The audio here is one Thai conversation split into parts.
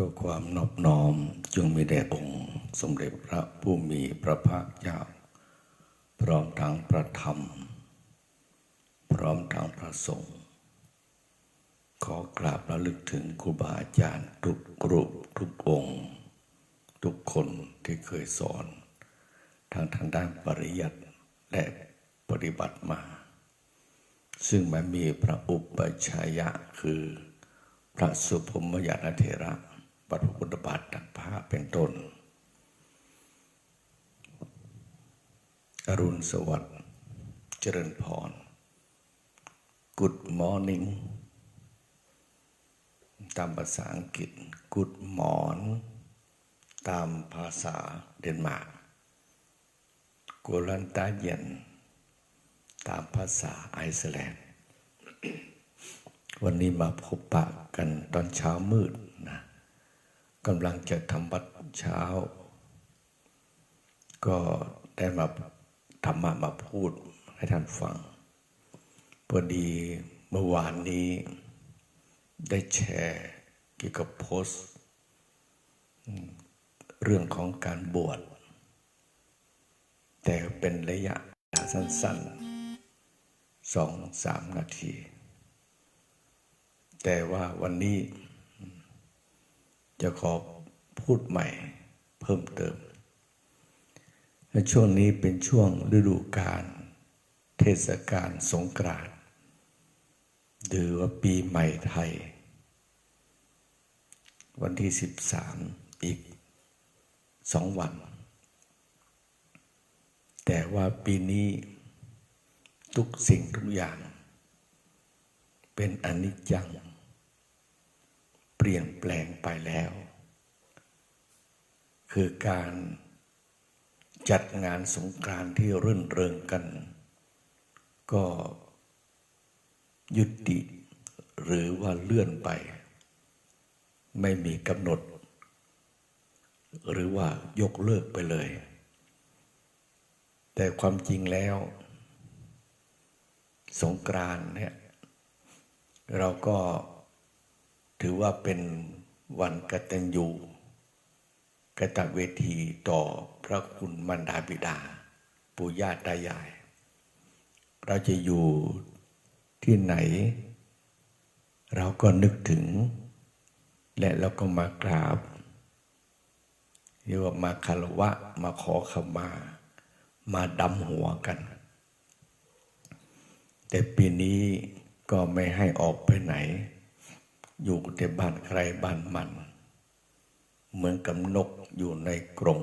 ก็ความนอบน้อมจงมีแด่องค์สมเด็จพระผู้มีพระภาคเจ้า พร้อมทั้งพระธรรม พร้อมทั้งพระสงฆ์ขอกราบระลึกถึงครูบาอาจารย์ทุกรูปทุกองค์ ทุกคนที่เคยสอน ทางทางด้านปริยัติและปฏิบัติมา ซึ่งมันมีพระอุปชัยยะคือ พระสุพมยานเถระ บัพรพุทธบาทตักผ้าเป็นต้น อรุณสวัสดิ์ เจริญพร Good morning ตามภาษาอังกฤษ Good morn ตามภาษาเดนมาร์กกลันตาเย็น ตามภาษาไอซ์แลนด์ วันนี้มาพบปะกันตอนเช้ามืด กำลังจะทำวัดเช้า ก็ได้มาธรรมะมาพูดให้ท่านฟัง พอดีเมื่อวานนี้ได้แชร์เกี่ยวกับโพสต์เรื่องของการบวช แต่เป็นระยะสั้นๆสองสามนาที แต่ว่าวันนี้ จะขอพูดใหม่เพิ่มเติม และช่วงนี้เป็นช่วงฤดูกาลเทศกาลสงกรานต์หรือว่าปีใหม่ไทย วันที่ 13 อีกสองวัน แต่ว่าปีนี้ทุกสิ่งทุกอย่าง เป็นอนิจจัง เปลี่ยนแปลงไปแล้ว คือการจัดงานสงกรานที่รื่นเริงกัน ก็ยุติหรือว่าเลื่อนไป ไม่มีกำหนด หรือว่ายกเลิกไปเลย แต่ความจริงแล้ว สงกรานเนี่ยเราก็ ถือว่าเป็นวันกตัญญูกตเวทีต่อพระคุณมันดาบิดา ปู่ย่าตายาย เราจะอยู่ที่ไหน เราก็นึกถึง และเราก็มากราบเรียกว่ามาคารวะ มาขอขมา มาดำหัวกัน แต่ปีนี้ก็ไม่ให้ออกไปไหน อยู่แต่บ้านใครบ้านมัน เหมือนกับนกอยู่ในกรง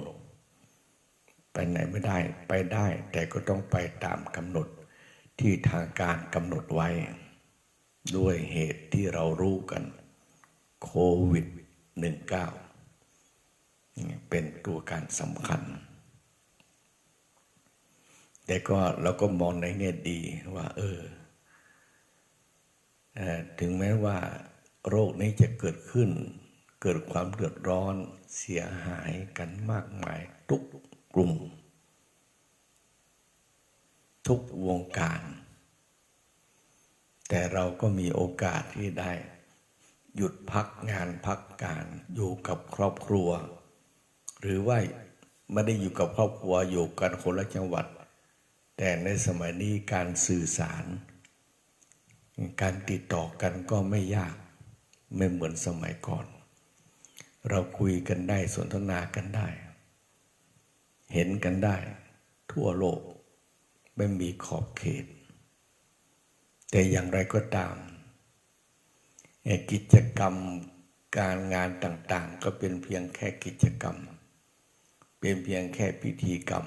ไปไหนไม่ได้ไปได้ แต่ก็ต้องไปตามกำหนดที่ทางการกำหนดไว้ ด้วยเหตุที่เรารู้กันโควิด -19 เป็นตัวการสำคัญ แต่ก็เราก็มองในแง่ดีว่า เออเออถึงแม้ว่า โรคนี้จะเกิดขึ้น เกิดความเดือดร้อนเสียหายกันมากมายทุกกลุ่ม ทุกวงการ แต่เราก็มีโอกาสที่ได้ หยุดพักงานพักการอยู่กับครอบครัว หรือว่าไม่ได้อยู่กับครอบครัวอยู่กันคนละจังหวัด แต่ในสมัยนี้การสื่อสาร การติดต่อกันก็ไม่ยาก ไม่เหมือนสมัยก่อน เราคุยกันได้สนทนากันได้ เห็นกันได้ ทั่วโลก ไม่มีขอบเขต แต่อย่างไรก็ตามกิจกรรมการงานต่าง ๆ ก็เป็นเพียงแค่กิจกรรม เป็นเพียงแค่พิธีกรรม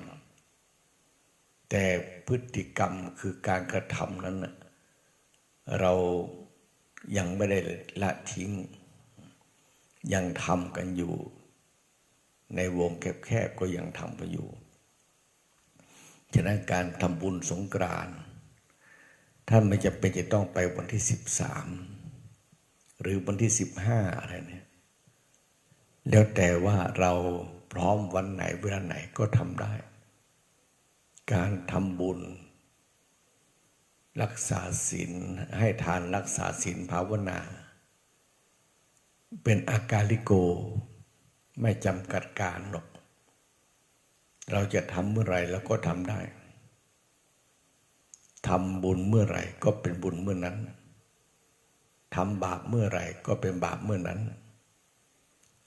แต่พฤติกรรมคือการกระทำนั้น เรา ยังไม่ได้ละทิ้ง ยังทำกันอยู่ ในวงแคบๆก็ยังทำกันอยู่ ฉะนั้นการทำบุญสงกรานต์ท่านไม่จะเป็นจะต้องไปวันที่สิบสามหรือวันที่สิบห้าอะไรเนี่ย แล้วแต่ว่าเราพร้อมวันไหนเวลาไหนก็ทำได้ การทำบุญ รักษาศีลให้ทานรักษาศีลภาวนา เป็นอากาลิโก ไม่จำกัดการหรอกเราจะทำเมื่อไรเราก็ทำได้ทำบุญเมื่อไรก็เป็นบุญเมื่อนั้นทำบาปเมื่อไรก็เป็นบาปเมื่อนั้น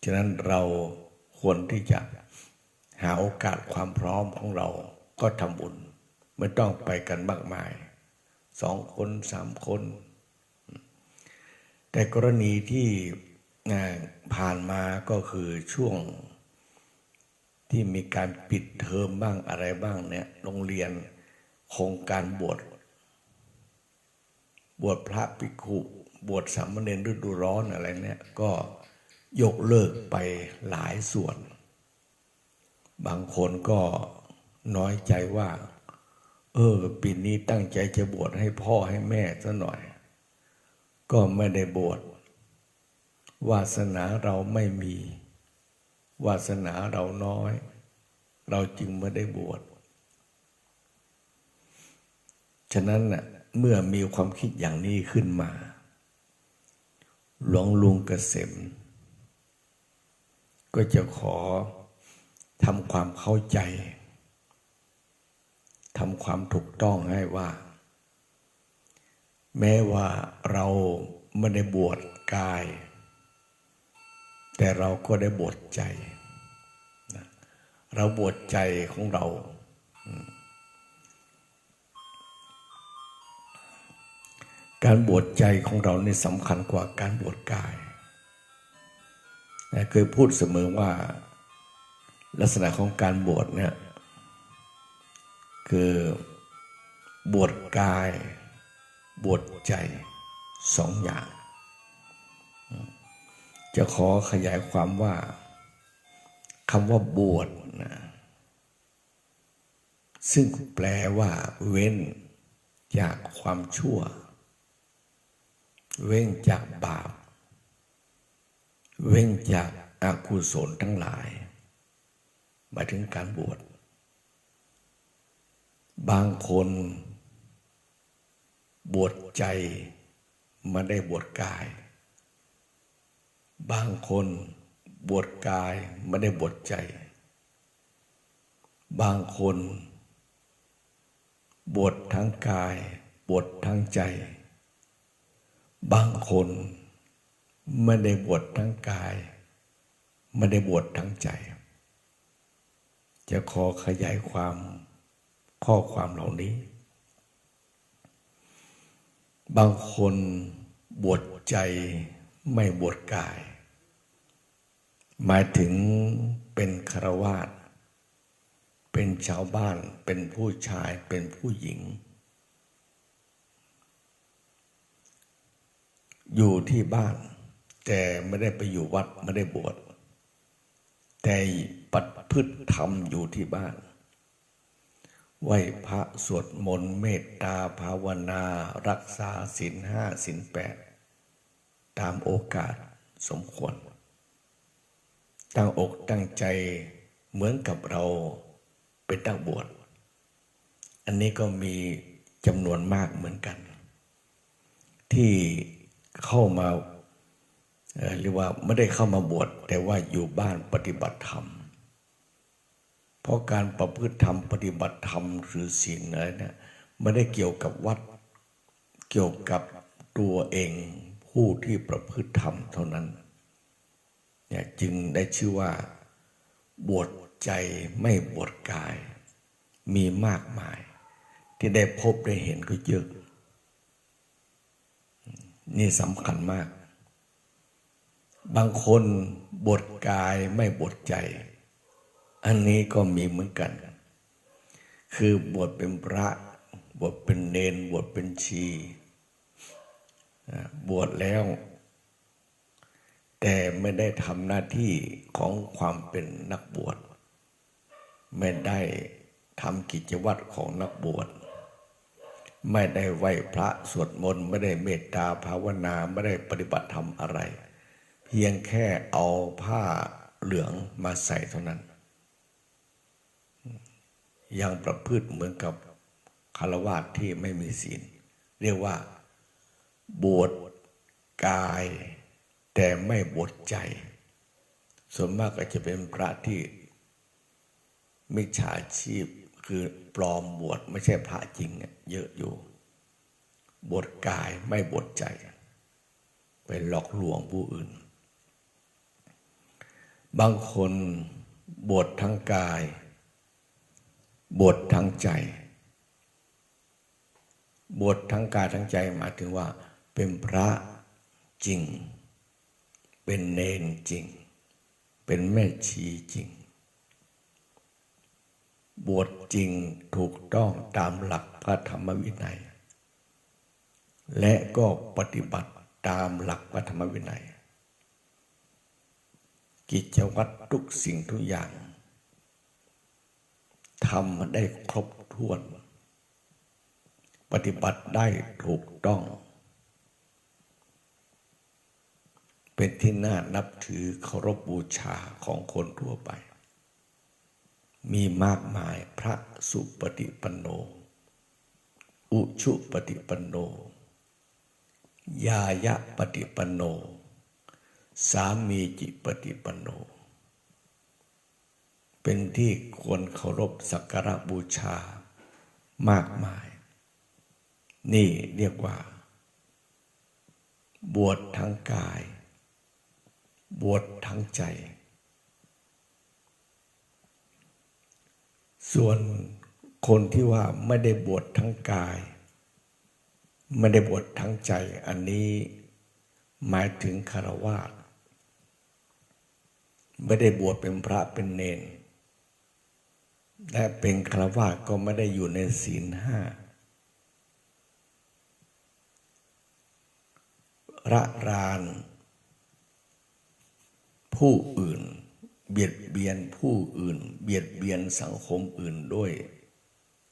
ฉะนั้นเราควรที่จะหาโอกาสความพร้อมของเราก็ทำบุญ ไม่ต้องไปกันมากมาย สองคนสามคน แต่กรณีที่ผ่านมาก็คือช่วงที่มีการปิดเทอมบ้างอะไรบ้างเนี่ยโรงเรียนโครงการบวชบวชพระภิกขุบวชสามเณรฤดูร้อนอะไรเนี่ยก็ยกเลิกไปหลายส่วน บางคนก็น้อยใจว่า เออ ปีนี้ตั้งใจจะบวชให้พ่อให้แม่ซะหน่อย ก็ไม่ได้บวชวาสนาเราไม่มี วาสนาเราน้อย เราจึงไม่ได้บวชฉะนั้นน่ะเมื่อมีความคิดอย่างนี้ขึ้นมา หลวงลุงเกษมก็จะขอทำความเข้าใจ ทำความถูกต้องให้ว่า แม้ว่าเราไม่ได้บวชกาย แต่เราก็ได้บวชใจเราบวชใจของเรา การบวชใจของเรานี่สำคัญกว่าการบวชกายเคยพูดเสมอว่า ลักษณะของการบวชเนี่ย คือบวชกาย บวชใจสองอย่าง จะขอขยายความว่าคำว่าบวชนะซึ่งแปลว่าเว้นจากความชั่ว เว้นจากบาป เว้นจากอากุศลทั้งหลายหมายถึงการบวช บางคน บวชใจไม่ได้บวชกาย บางคนบวชกายไม่ได้บวชใจ บางคน บวชทั้งกาย บวชทั้งใจ บางคนไม่ได้บวชทั้งกายไม่ได้บวชทั้งใจ จะขอขยายความ ข้อความเหล่านี้ บางคนบวชใจไม่บวชกาย หมายถึงเป็นคารวาสเป็นชาวบ้านเป็นผู้ชายเป็นผู้หญิง อยู่ที่บ้าน แต่ไม่ได้ไปอยู่วัดไม่ได้บวชแต่ปัดพืชธรรมอยู่ที่บ้าน ไหวพระสวดมนต์เมตตาภาวนา รักษาศีลห้าศีลแปดตามโอกาสสมควร ตั้งอกตั้งใจเหมือนกับเราเป็นตั้งบวช อันนี้ก็มีจำนวนมากเหมือนกัน ที่เข้ามาเรียกว่าไม่ได้เข้ามาบวชแต่ว่าอยู่บ้านปฏิบัติธรรม เพราะการประพฤติธรรมปฏิบัติธรรมหรือศีลอะไรเนี่ยไม่ได้เกี่ยวกับวัดเกี่ยวกับตัวเองผู้ที่ประพฤติธรรมเท่านั้นเนี่ยจึงได้ชื่อว่า บวชใจไม่บวชกาย มีมากมาย ที่ได้พบได้เห็นก็เยอะ นี่สำคัญมาก บางคนบวชกายไม่บวชใจ อันนี้ก็มีเหมือนกัน คือบวชเป็นพระ บวชเป็นเนน บวชเป็นชี บวชแล้ว แต่ไม่ได้ทำหน้าที่ของความเป็นนักบวช ไม่ได้ทำกิจวัตรของนักบวช ไม่ได้ไหวพระสวดมนต์ ไม่ได้เมตตาภาวนา ไม่ได้ปฏิบัติธรรมอะไร เพียงแค่เอาผ้าเหลืองมาใส่เท่านั้น ยังประพฤติเหมือนกับคารวะที่ไม่มีศีล เรียกว่า บวชกาย แต่ไม่บวชใจ ส่วนมากก็จะเป็นพระที่มิจฉาชีพคือปลอมบวชไม่ใช่พระจริง เยอะอยู่ บวชกายไม่บวชใจไปหลอกลวงผู้อื่น บางคนบวชทั้งกาย บวชทั้งใจ บวชทั้งกายทั้งใจหมายถึงว่า เป็นพระจริง เป็นเนนจริง เป็นแม่ชีจริง บวชจริงถูกต้องตามหลักพระธรรมวินัย และก็ปฏิบัติตามหลักพระธรรมวินัย กิจวัตรทุกสิ่งทุกอย่าง ทำได้ครบถ้วน ปฏิบัติได้ถูกต้อง เป็นที่น่านับถือเคารพบบูชาของคนทั่วไป มีมากมายพระสุปฏิปันโน อุชุปฏิปันโน ยายะปฏิปันโน สามีจิปฏิปันโน เป็นที่ควรเคารพสักการะบูชามากมาย นี่เรียกว่า บวชทั้งกาย บวชทั้งใจ ส่วนคนที่ว่าไม่ได้บวชทั้งกาย ไม่ได้บวชทั้งใจ อันนี้หมายถึงคารวาสไม่ได้บวชเป็นพระเป็นเนน และเป็นคารวาก็ไม่ได้อยู่ในศีลห้าระราน ผู้อื่น เบียดเบียนผู้อื่น เบียดเบียนสังคมอื่นด้วย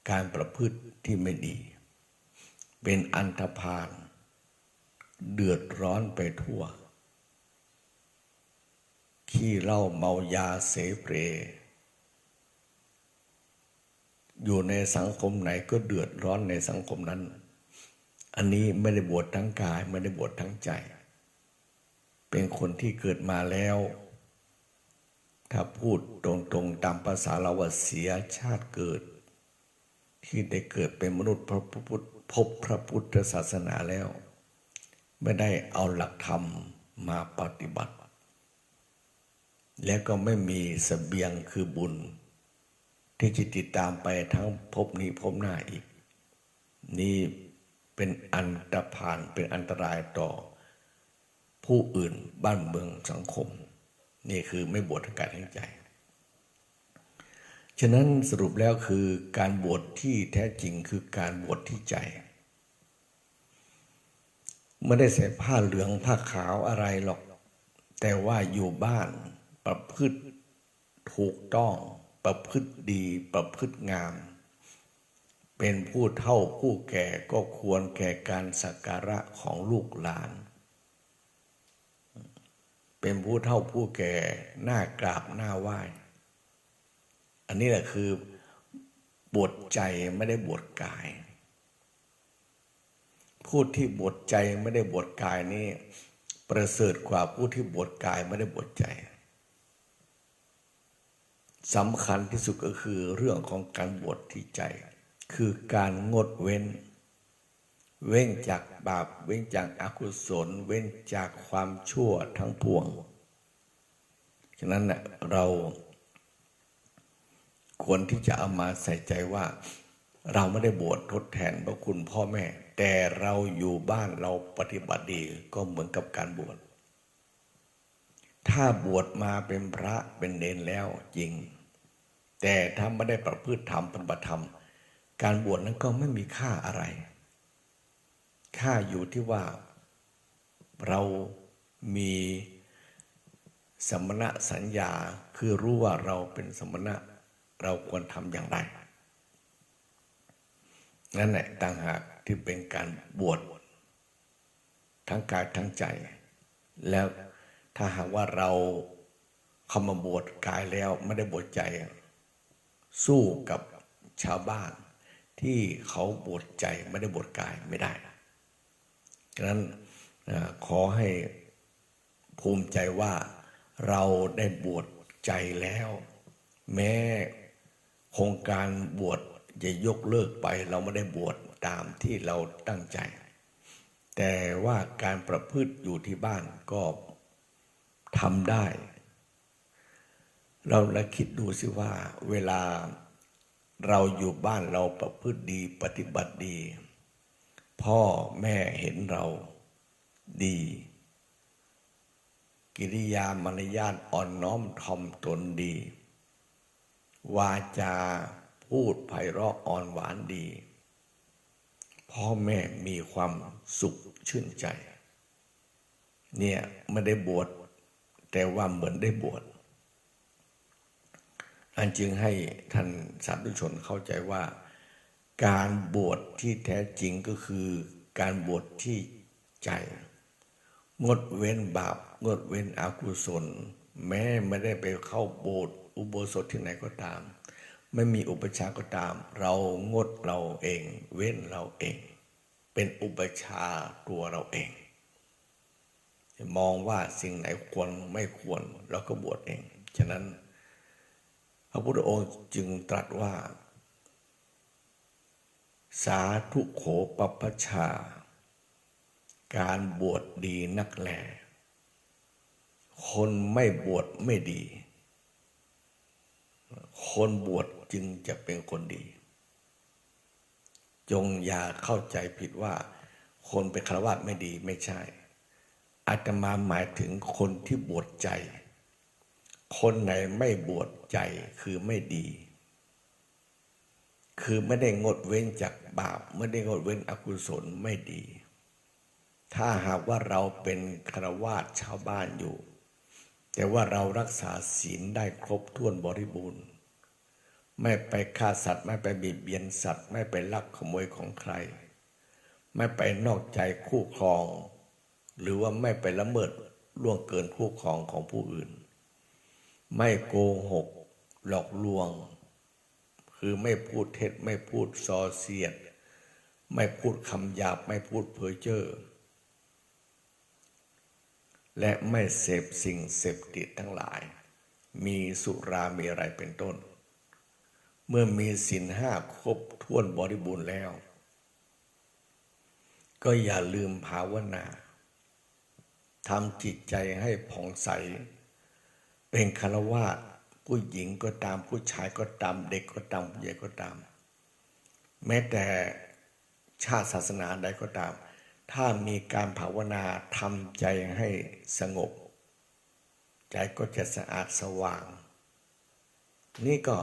การประพฤติที่ไม่ดี เป็นอันธพาลเดือดร้อนไปทั่ว ขี้เล้าเมายาเสเพร อยู่ในสังคมไหนก็เดือดร้อนในสังคมนั้น อันนี้ไม่ได้บวชทั้งกาย ไม่ได้บวชทั้งใจ เป็นคนที่เกิดมาแล้ว ถ้าพูดตรงๆตามภาษาเราว่าเสียชาติเกิด ที่ได้เกิดเป็นมนุษย์พระพุทธพบพระพุทธศาสนาแล้ว ไม่ได้เอาหลักธรรมมาปฏิบัติ และก็ไม่มีสเสบียงคือบุญ ที่จะติดตามไปทั้งภพนี้ภพหน้าอีก นี่เป็นอันตรพานเป็นอันตรายต่อ ผู้อื่นบ้านเมืองสังคม นี่คือไม่บวชทางกายทั้งใจ ฉะนั้นสรุปแล้วคือการบวชที่แท้จริงคือการบวชที่ใจไม่ได้ใส่ผ้าเหลืองผ้าขาวอะไรหรอก แต่ว่าอยู่บ้านประพฤติถูกต้อง ประพฤติดีประพฤติงาม เป็นผู้เท่าผู้แก่ก็ควรแก่การสักการะของลูกหลาน เป็นผู้เท่าผู้แก่หน้ากราบหน้าไหว้ อันนี้แหละคือบวชใจไม่ได้บวชกาย ผู้ที่บวชใจไม่ได้บวชกายนี่ประเสริฐกว่าผู้ที่บวชกายไม่ได้บวชใจ สำคัญที่สุดก็คือเรื่องของการบวชที่ใจ คือการงดเว้น เว้นจากบาป เว้นจากอากุศล เว้นจากความชั่วทั้งปวง ฉะนั้นเน่ยเราควรที่จะเอามาใส่ใจว่า เราไม่ได้บวชทดแทนพระคุณพ่อแม่ แต่เราอยู่บ้านเราปฏิบัติดีก็เหมือนกับการบวชถ้าบวชมาเป็นพระเป็นเนนแล้วจริง แต่ถ้าไม่ได้ประพฤติธรรมปฏิบัติธรรม การบวชนั้นก็ไม่มีค่าอะไร ค่าอยู่ที่ว่าเรามีสมณะสัญญาคือรู้ว่าเราเป็นสมณะเราควรทำอย่างไร นั่นแหละต่างหากที่เป็นการบวชทั้งกายทั้งใจ แล้วถ้าหากว่าเราเข้ามาบวชกายแล้วไม่ได้บวชใจ สู้กับชาวบ้านที่เขาบวชใจไม่ได้บวชกายไม่ได้ฉะนั้นขอให้ภูมิใจว่าเราได้บวชใจแล้ว แม้โครงการบวชจะยกเลิกไปเราไม่ได้บวชตามที่เราตั้งใจ แต่ว่าการประพฤติอยู่ที่บ้านก็ทำได้ เราละคิดดูสิว่า เวลาเราอยู่บ้านเราประพฤติดีปฏิบัติดี พ่อแม่เห็นเราดี กิริยามารยาทอ่อนน้อมถ่อมตนดี วาจาพูดไพเราะอ่อนหวานดี พ่อแม่มีความสุขชื่นใจ เนี่ยไม่ได้บวชแต่ว่าเหมือนได้บวช อันจึงให้ท่านสาธุชนเข้าใจว่า การบวชที่แท้จริงก็คือการบวชที่ใจ งดเว้นบาป งดเว้นอกุศล แม้ไม่ได้ไปเข้าโบสถ์อุโบสถที่ไหนก็ตาม ไม่มีอุปชาก็ตาม เรางดเราเอง เว้นเราเอง เป็นอุปชาตัวเราเอง มองว่าสิ่งไหนควรไม่ควรเราก็บวชเอง ฉะนั้น พระพุทธองค์จึงตรัสว่า สาธุโขปปชชา การบวชดีนักแล คนไม่บวชไม่ดี คนบวชจึงจะเป็นคนดี จงอย่าเข้าใจผิดว่า คนเป็นฆราวาสไม่ดีไม่ใช่อาตมาหมายถึงคนที่บวชใจ คนไหนไม่บวชใจคือไม่ดี คือไม่ได้งดเว้นจากบาป ไม่ได้งดเว้นอกุศลไม่ดี ถ้าหากว่าเราเป็นฆรวาสชาวบ้านอยู่ แต่ว่าเรารักษาศีลได้ครบถ้วนบริบูรณ์ ไม่ไปฆ่าสัตว์ ไม่ไปบีบเบียนสัตว์ ไม่ไปลักขโมยของใคร ไม่ไปนอกใจคู่ครอง หรือว่าไม่ไปละเมิดล่วงเกินคู่ครองของผู้อื่น ไม่โกหก หลอกลวง คือไม่พูดเท็จไม่พูดส่อเสียด ไม่พูดคำหยาบไม่พูดเพ้อเจ้อและไม่เสพสิ่งเสพติดทั้งหลาย มีสุรามีอะไรเป็นต้น เมื่อมีสินห้าครบถ้วนบริบูรณ์แล้ว ก็อย่าลืมภาวนาทำจิตใจให้ผ่องใส เป็นคารวะผู้หญิงก็ตามผู้ชายก็ตาม เด็กก็ตามผู้ใหญ่ก็ตาม แม้แต่ชาติศาสนาใดก็ตาม ถ้ามีการภาวนาทำใจให้สงบ ใจก็จะสะอาดสว่าง นี่ก็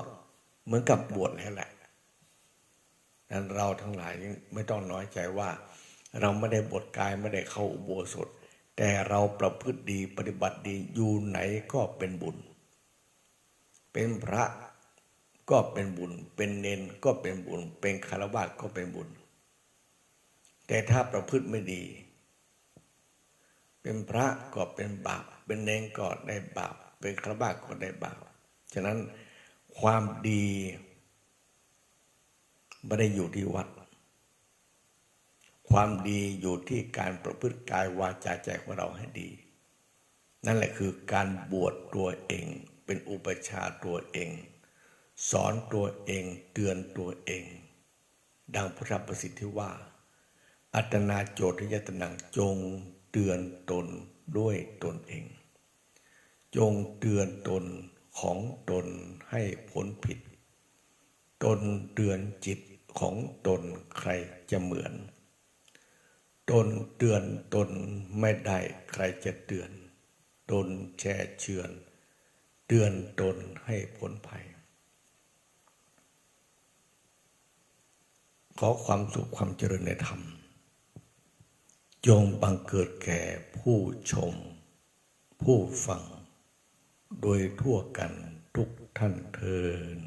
เหมือนกับบวชแล้วแหละนั้นเราทั้งหลายไม่ต้องน้อยใจว่า เราไม่ได้บวชกายไม่ได้เข้าอุโบสถ แต่เราประพฤติดีปฏิบัติดีอยู่ไหนก็เป็นบุญ เป็นพระก็เป็นบุญ เป็นเนนก็เป็นบุญ เป็นคารวะก็เป็นบุญ แต่ถ้าประพฤติไม่ดี เป็นพระก็เป็นบาป เป็นเนนก็ได้บาป เป็นคารวะก็ได้บาป ฉะนั้นความดีไม่ได้อยู่ที่วัด ความดีอยู่ที่การประพฤติกายวาจาใจของเราให้ดี นั่นแหละคือการบวชตัวเอง เป็นอุปชาตัวเอง สอนตัวเองเตือนตัวเอง ดังพระธรรมประสิทธิ์ที่ว่า อัตนาโจทยตนังจงเตือนตนด้วยตนเอง จงเตือนตนของตนให้พ้นผิด ตนเตือนจิตของตนใครจะเหมือน ตนเตือนตนไม่ได้ใครจะเตือน ตนแช่เชือน เตือนตนให้พ้นภัย ขอความสุขความเจริญในธรรม จงบังเกิดแก่ผู้ชม ผู้ฟัง โดยทั่วกันทุกท่านเทิน